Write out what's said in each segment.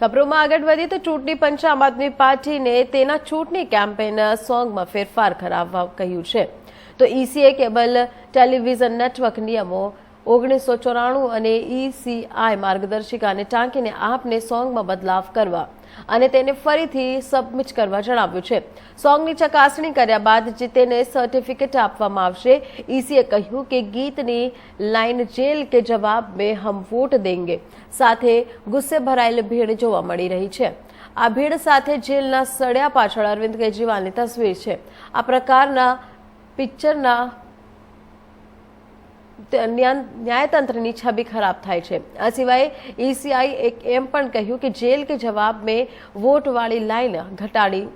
ખબરોમાં આગળ વધીએ તો ચૂંટણી પંચ આમ આદમી પાર્ટીને તેના ચૂંટણી કેમ્પેન સોંગમાં ફેરફાર કરાવવા કહ્યું છે. તો ઈસીએ કેબલ ટેલિવિઝન નેટવર્ક નિયમો ઓગણીસો ચોરાણું અને ઈસીઆઈ માર્ગદર્શિકાને ટાંકીને આપને સોંગમાં બદલાવ કરવા અને તેને ફરીથી સબમિટ કરવા જણાવ્યું છે. સોંગની ચકાસણી કર્યા બાદ જે તેને સર્ટિફિકેટ આપવામાં આવશે. ઈસીએ કહ્યું કે ગીતની લાઈન જેલ કે જવાબ મેં હમ વોટ દેંગે. સાથે ગુસ્સે ભરાયેલ ભીડ જોવા મળી રહી છે. આ ભીડ સાથે જેલના સળિયા પાછળ અરવિંદ કેજરીવાલની તસવીર છે. આ પ્રકારના પિક્ચરના ન્યાયતંત્રની છબી ખરાબ થાય છે. આ સિવાય ઈસીઆઈ એક એમ પણ કહ્યું કે જેલ કે જવાબ મેં વોટવાળી લાઈન ઘટાડી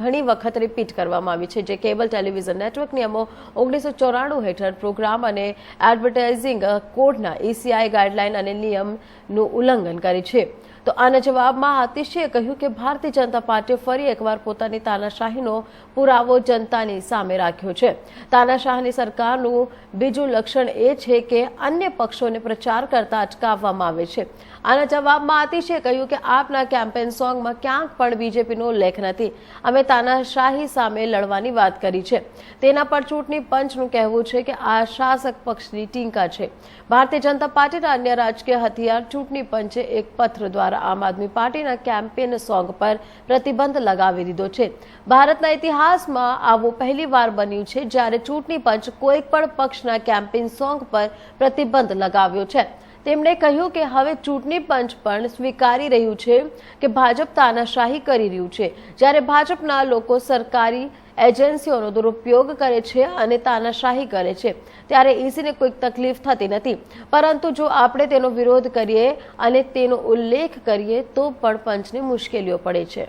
ઘણી વખત રિપીટ કરવામાં આવી છે. જે કેબલ ટેલિવિઝન નેટવર્ક નિયમો ઓગણીસો ચોરાણું હેઠળ પ્રોગ્રામ અને એડવર્ટાઇઝિંગ કોડના ઈસીઆઈ ગાઈડલાઇન અને નિયમનું ઉલ્લંઘન કરે છે. તો આના જવાબમાં આતિશીએ કહ્યું કે ભારતીય જનતા પાર્ટીએ ફરી એકવાર પોતાની તાનાશાહીનો પુરાવો જનતાની સામે રાખ્યો છે. તાનાશાહની સરકારનું બીજું લક્ષણ એ છે કે અન્ય પક્ષોને પ્રચાર કરતા અટકાવવામાં આવે છે. આના જવાબમાં આતિશીએ કહ્યું કે આપના કેમ્પેન સોંગમાં ક્યાંક પણ બીજેપીનો ઉલ્લેખ નથી. અમે તાનાશાહી સામે લડવાની વાત કરી છે. તેના પર ચૂંટણી પંચનું કહેવું છે કે આ શાસક પક્ષની ટીંકા છે. ભારતીય જનતા પાર્ટીના અન્ય રાજકીય હથિયાર ચૂંટણી પંચે એક પત્ર દ્વારા આમ આદમી પાર્ટીના કેમ્પેન સોંગ પર પ્રતિબંધ લગાવી દીધો છે. ભારતના ઇતિહાસમાં આવું પહેલીવાર બન્યું છે જ્યારે ચૂંટણી પંચ કોઈ પણ પક્ષના કેમ્પેન સોંગ પર પ્રતિબંધ લગાવ્યો છે. તેમણે કહ્યું કે હવે ચૂંટણી પંચ પણ સ્વીકારી રહ્યું છે કે ભાજપ તાનાશાહી કરી રહ્યું છે. જ્યારે ભાજપના લોકો સરકારી એજન્સીઓનો દુરુપયોગ કરે છે અને તાનાશાહી કરે છે, ત્યારે ઈસીને કોઈક તકલીફ થતી નથી. પરંતુ જો આપણે તેનો વિરોધ કરીએ અને તેનો ઉલ્લેખ કરીએ, તો પણ પંચને મુશ્કેલીઓ પડે છે.